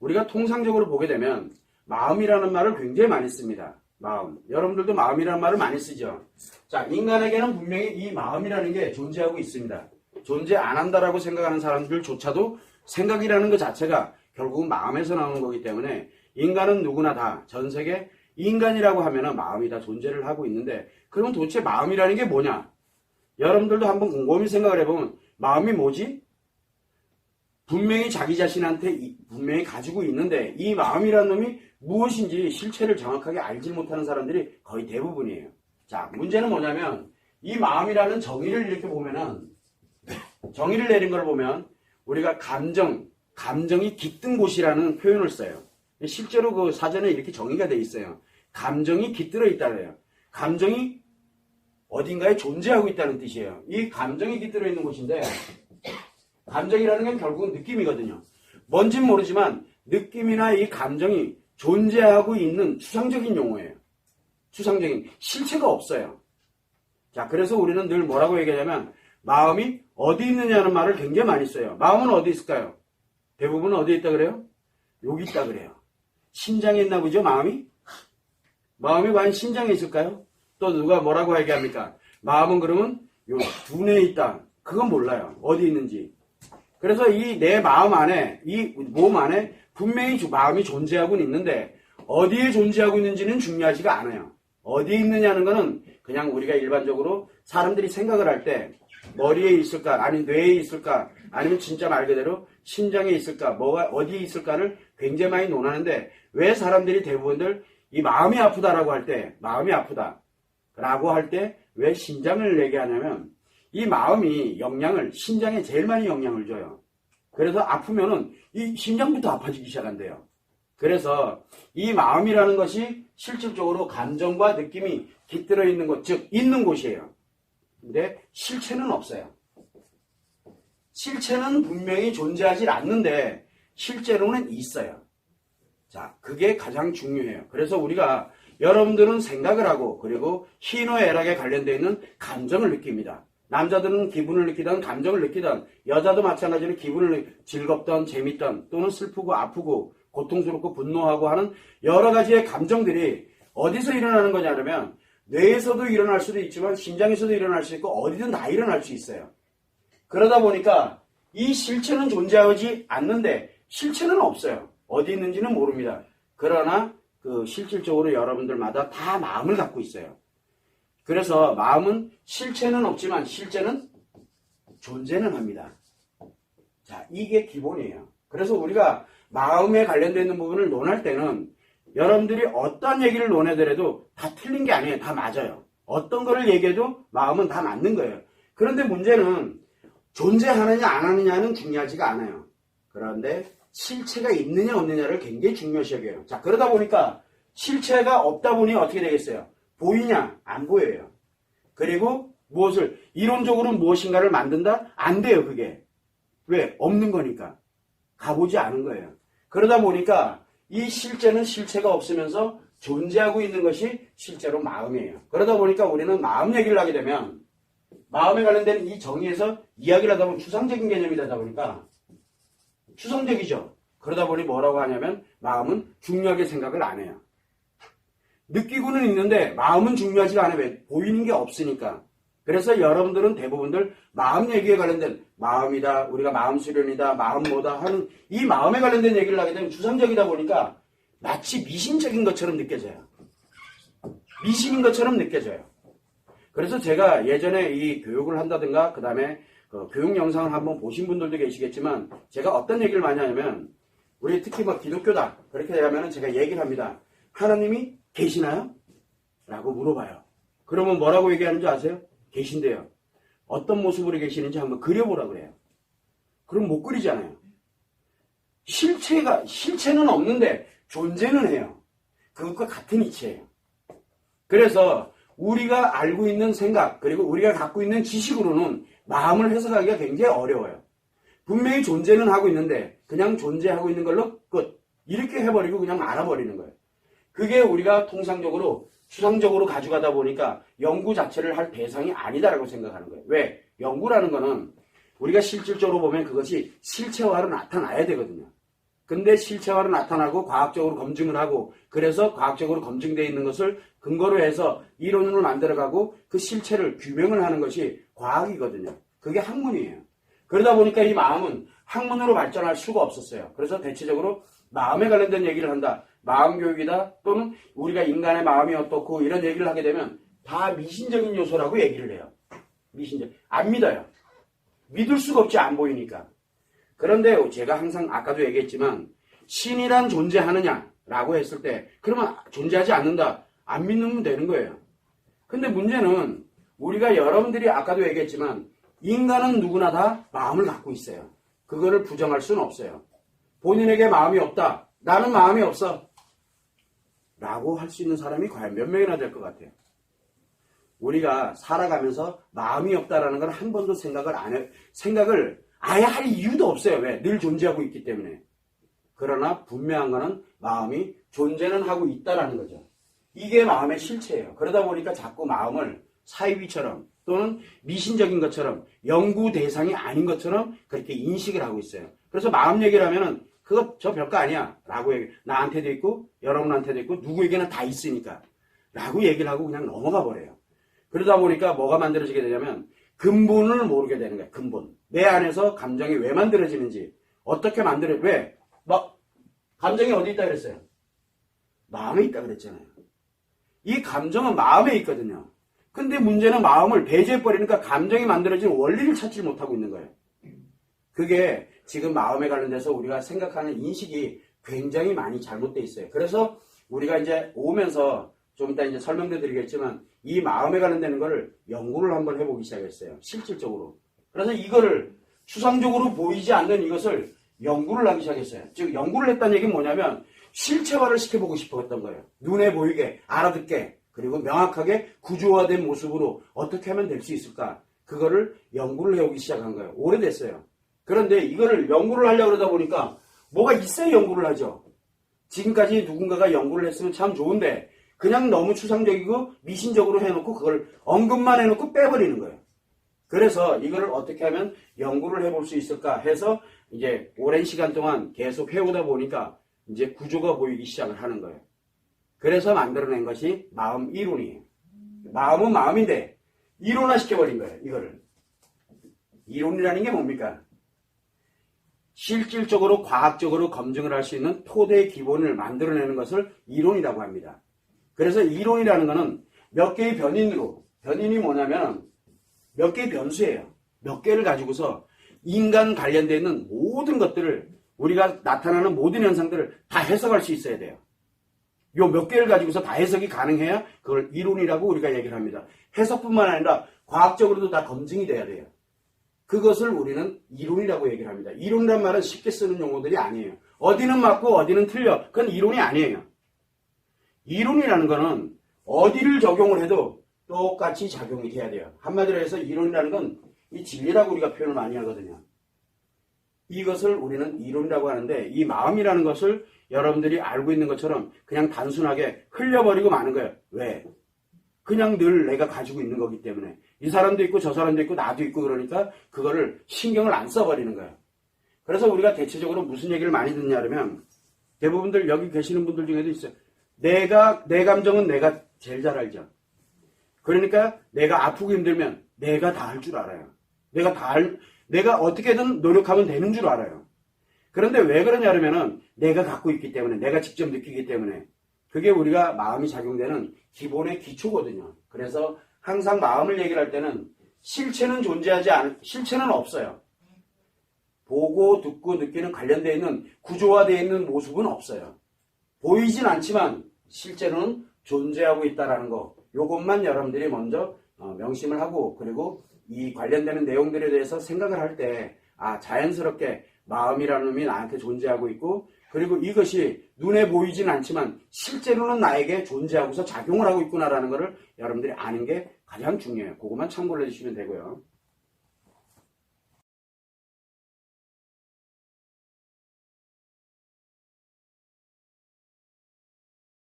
우리가 통상적으로 보게 되면 마음이라는 말을 굉장히 많이 씁니다. 마음. 여러분들도 마음이라는 말을 많이 쓰죠. 자, 인간에게는 분명히 이 마음이라는 게 존재하고 있습니다. 존재 안 한다라고 생각하는 사람들조차도 생각이라는 것 자체가 결국은 마음에서 나오는 거기 때문에 인간은 누구나 다 전 세계 인간이라고 하면은 마음이 다 존재를 하고 있는데 그럼 도대체 마음이라는 게 뭐냐? 여러분들도 한번 곰곰이 생각을 해보면 마음이 뭐지? 분명히 자기 자신한테 이- 분명히 가지고 있는데 이 마음이라는 놈이 무엇인지 실체를 정확하게 알지 못하는 사람들이 거의 대부분이에요. 자, 문제는 뭐냐면 이 마음이라는 정의를 이렇게 보면은 정의를 내린 걸 보면 우리가 감정, 감정이 깃든 곳이라는 표현을 써요. 실제로 그 사전에 이렇게 정의가 돼 있어요. 감정이 깃들어 있다래요. 감정이 어딘가에 존재하고 있다는 뜻이에요. 이 감정이 깃들어 있는 곳인데 감정이라는 건 결국은 느낌이거든요. 뭔진 모르지만 느낌이나 이 감정이 존재하고 있는 추상적인 용어예요. 추상적인 실체가 없어요. 자, 그래서 우리는 늘 뭐라고 얘기하냐면 마음이 어디 있느냐는 말을 굉장히 많이 써요. 마음은 어디 있을까요? 대부분 어디 있다 그래요? 여기 있다 그래요. 심장에 있나 보죠, 마음이? 마음이 과연 심장에 있을까요? 또 누가 뭐라고 얘기합니까? 마음은 그러면 요 두뇌에 있다. 그건 몰라요. 어디 있는지. 그래서 이 내 마음 안에, 이 몸 안에 분명히 주- 마음이 존재하고는 있는데 어디에 존재하고 있는지는 중요하지가 않아요. 어디에 있느냐는 거는 그냥 우리가 일반적으로 사람들이 생각을 할 때 머리에 있을까, 아니 뇌에 있을까, 아니면 진짜 말 그대로 심장에 있을까, 뭐가 어디에 있을까를 굉장히 많이 논하는데 왜 사람들이 대부분들 이 마음이 아프다라고 할 때 마음이 아프다 라고 할 때 왜 심장을 얘기하냐면 이 마음이 영향을 심장에 제일 많이 영향을 줘요. 그래서 아프면은 이 심장부터 아파지기 시작한대요. 그래서 이 마음이라는 것이 실질적으로 감정과 느낌이 깃들어 있는 곳, 즉 있는 곳이에요. 근데 실체는 없어요. 실체는 분명히 존재하지 않는데 실제로는 있어요. 자, 그게 가장 중요해요. 그래서 우리가 여러분들은 생각을 하고 그리고 희노애락에 관련되어 있는 감정을 느낍니다. 남자들은 기분을 느끼던 감정을 느끼던 여자도 마찬가지로 기분을 느- 즐겁던 재밌던 또는 슬프고 아프고 고통스럽고 분노하고 하는 여러 가지의 감정들이 어디서 일어나는 거냐면 뇌에서도 일어날 수도 있지만 심장에서도 일어날 수 있고 어디든 다 일어날 수 있어요. 그러다 보니까 이 실체는 존재하지 않는데 실체는 없어요. 어디 있는지는 모릅니다. 그러나 그 실질적으로 여러분들마다 다 마음을 갖고 있어요. 그래서 마음은 실체는 없지만 실제는 존재는 합니다. 자, 이게 기본이에요. 그래서 우리가 마음에 있는 부분을 논할 때는 여러분들이 어떤 얘기를 논하더라도 다 틀린 게 아니에요. 다 맞아요. 어떤 거를 얘기해도 마음은 다 맞는 거예요. 그런데 문제는 존재하느냐 안 하느냐는 중요하지가 않아요. 그런데 실체가 있느냐 없느냐를 굉장히 중요시 여겨요. 자, 그러다 보니까 실체가 없다 보니 어떻게 되겠어요? 보이냐? 안 보여요. 그리고 무엇을, 이론적으로 무엇인가를 만든다? 안 돼요, 그게. 왜? 없는 거니까. 가보지 않은 거예요. 그러다 보니까 이 실제는 실체가 없으면서 존재하고 있는 것이 실제로 마음이에요. 그러다 보니까 우리는 마음 얘기를 하게 되면 마음에 관련된 이 정의에서 이야기를 하다 보면 추상적인 개념이 되다 보니까 추상적이죠. 그러다 보니 뭐라고 하냐면 마음은 중요하게 생각을 안 해요. 느끼고는 있는데 마음은 중요하지가 않아요. 왜? 보이는 게 없으니까. 그래서 여러분들은 대부분들 마음 얘기에 관련된 마음이다, 우리가 마음 수련이다, 마음 뭐다 하는 이 마음에 관련된 얘기를 하게 되면 추상적이다 보니까 마치 미신적인 것처럼 느껴져요. 미신인 것처럼 느껴져요. 그래서 제가 예전에 이 교육을 한다든가 그 다음에 교육 영상을 한번 보신 분들도 계시겠지만 제가 어떤 얘기를 많이 하냐면 우리 특히 뭐 기독교다 그렇게 되면 제가 얘기를 합니다. 하나님이 계시나요? 라고 물어봐요. 그러면 뭐라고 얘기하는 줄 아세요? 계신데요. 어떤 모습으로 계시는지 한번 그려보라 그래요. 그럼 못 그리잖아요. 실체가, 실체는 없는데 존재는 해요. 그것과 같은 이치예요. 그래서 우리가 알고 있는 생각, 그리고 우리가 갖고 있는 지식으로는 마음을 해석하기가 굉장히 어려워요. 분명히 존재는 하고 있는데 그냥 존재하고 있는 걸로 끝. 이렇게 해버리고 그냥 알아버리는 거예요. 그게 우리가 통상적으로 추상적으로 가져가다 보니까 연구 자체를 할 대상이 아니다라고 생각하는 거예요. 왜? 연구라는 거는 우리가 실질적으로 보면 그것이 실체화로 나타나야 되거든요. 근데 실체화로 나타나고 과학적으로 검증을 하고 그래서 과학적으로 검증되어 있는 것을 근거로 해서 이론을 만들어가고 그 실체를 규명을 하는 것이 과학이거든요. 그게 학문이에요. 그러다 보니까 이 마음은 학문으로 발전할 수가 없었어요. 그래서 대체적으로 마음에 관련된 얘기를 한다. 마음 교육이다. 또는 우리가 인간의 마음이 어떻고 이런 얘기를 하게 되면 다 미신적인 요소라고 얘기를 해요. 미신적. 안 믿어요. 믿을 수가 없지 안 보이니까. 그런데 제가 항상 아까도 얘기했지만 신이란 존재하느냐라고 했을 때 그러면 존재하지 않는다. 안 믿으면 되는 거예요. 근데 문제는 우리가 여러분들이 아까도 얘기했지만 인간은 누구나 다 마음을 갖고 있어요. 그거를 부정할 수는 없어요. 본인에게 마음이 없다. 나는 마음이 없어. 라고 할 수 있는 사람이 과연 몇 명이나 될 것 같아요. 우리가 살아가면서 마음이 없다라는 걸 한 번도 생각을 안 해, 생각을 아예 할 이유도 없어요. 왜? 늘 존재하고 있기 때문에. 그러나 분명한 거는 마음이 존재는 하고 있다라는 거죠. 이게 마음의 실체예요. 그러다 보니까 자꾸 마음을 사이비처럼 또는 미신적인 것처럼 연구 대상이 아닌 것처럼 그렇게 인식을 하고 있어요. 그래서 마음 얘기를 하면은 그거 저 별거 아니야 라고 얘기 나한테도 있고 여러분한테도 있고 누구에게나 다 있으니까 라고 얘기를 하고 그냥 넘어가 버려요. 그러다 보니까 뭐가 만들어지게 되냐면 근본을 모르게 되는 거야. 근본. 내 안에서 감정이 왜 만들어지는지 어떻게 만들어 왜? 막 감정이 어디 있다 그랬어요? 마음에 있다 그랬잖아요. 이 감정은 마음에 있거든요. 근데 문제는 마음을 배제해버리니까 감정이 만들어진 원리를 찾지 못하고 있는 거예요. 그게 지금 마음에 관련돼서 우리가 생각하는 인식이 굉장히 많이 잘못되어 있어요. 그래서 우리가 이제 오면서 좀 이따 이제 설명도 드리겠지만 이 마음에 관련되는 거를 연구를 한번 해보기 시작했어요. 실질적으로. 그래서 이거를 추상적으로 보이지 않는 이것을 연구를 하기 시작했어요. 즉 연구를 했다는 얘기는 뭐냐면 실체화를 시켜보고 싶었던 거예요. 눈에 보이게 알아듣게 그리고 명확하게 구조화된 모습으로 어떻게 하면 될 수 있을까? 그거를 연구를 해오기 시작한 거예요. 오래됐어요. 그런데 이거를 연구를 하려고 그러다 보니까 뭐가 있어야 연구를 하죠. 지금까지 누군가가 연구를 했으면 참 좋은데 그냥 너무 추상적이고 미신적으로 해놓고 그걸 언급만 해놓고 빼버리는 거예요. 그래서 이거를 어떻게 하면 연구를 해볼 수 있을까 해서 이제 오랜 시간 동안 계속 해오다 보니까 이제 구조가 보이기 시작을 하는 거예요. 그래서 만들어낸 것이 마음 이론이에요. 마음은 마음인데 이론화 시켜버린 거예요. 이거를. 이론이라는 게 뭡니까? 실질적으로 과학적으로 검증을 할 수 있는 토대의 기본을 만들어내는 것을 이론이라고 합니다. 그래서 이론이라는 것은 몇 개의 변인으로 변인이 뭐냐면 몇 개의 변수예요. 몇 개를 가지고서 인간 관련되어 있는 모든 것들을 우리가 나타나는 모든 현상들을 다 해석할 수 있어야 돼요. 요 몇 개를 가지고서 다 해석이 가능해야 그걸 이론이라고 우리가 얘기를 합니다. 해석뿐만 아니라 과학적으로도 다 검증이 돼야 돼요. 그것을 우리는 이론이라고 얘기를 합니다. 이론이란 말은 쉽게 쓰는 용어들이 아니에요. 어디는 맞고 어디는 틀려. 그건 이론이 아니에요. 이론이라는 거는 어디를 적용을 해도 똑같이 작용이 돼야 돼요. 한마디로 해서 이론이라는 건 이 진리라고 우리가 표현을 많이 하거든요. 이것을 우리는 이론이라고 하는데 이 마음이라는 것을 여러분들이 알고 있는 것처럼 그냥 단순하게 흘려버리고 마는 거예요. 왜? 그냥 늘 내가 가지고 있는 거기 때문에 이 사람도 있고 저 사람도 있고 나도 있고 그러니까 그거를 신경을 안 써버리는 거예요. 그래서 우리가 대체적으로 무슨 얘기를 많이 듣냐 그러면 대부분들 여기 계시는 분들 중에도 있어요. 내가 내 감정은 내가 제일 잘 알죠. 그러니까 내가 아프고 힘들면 내가 다 할 줄 알아요. 내가 다 알, 내가 어떻게든 노력하면 되는 줄 알아요. 그런데 왜 그러냐 그러면은 내가 갖고 있기 때문에 내가 직접 느끼기 때문에 그게 우리가 마음이 작용되는 기본의 기초거든요. 그래서 항상 마음을 얘기를 할 때는 실체는 존재하지 않, 실체는 없어요. 보고 듣고 느끼는 관련되어 있는 구조화되어 있는 모습은 없어요. 보이진 않지만 실제로는 존재하고 있다라는 거. 요것만 여러분들이 먼저 어, 명심을 하고 그리고 이 관련되는 내용들에 대해서 생각을 할 때 아, 자연스럽게 마음이라는 놈이 나한테 존재하고 있고 그리고 이것이 눈에 보이진 않지만 실제로는 나에게 존재하고서 작용을 하고 있구나라는 것을 여러분들이 아는 게 가장 중요해요. 그것만 참고를 해주시면 되고요.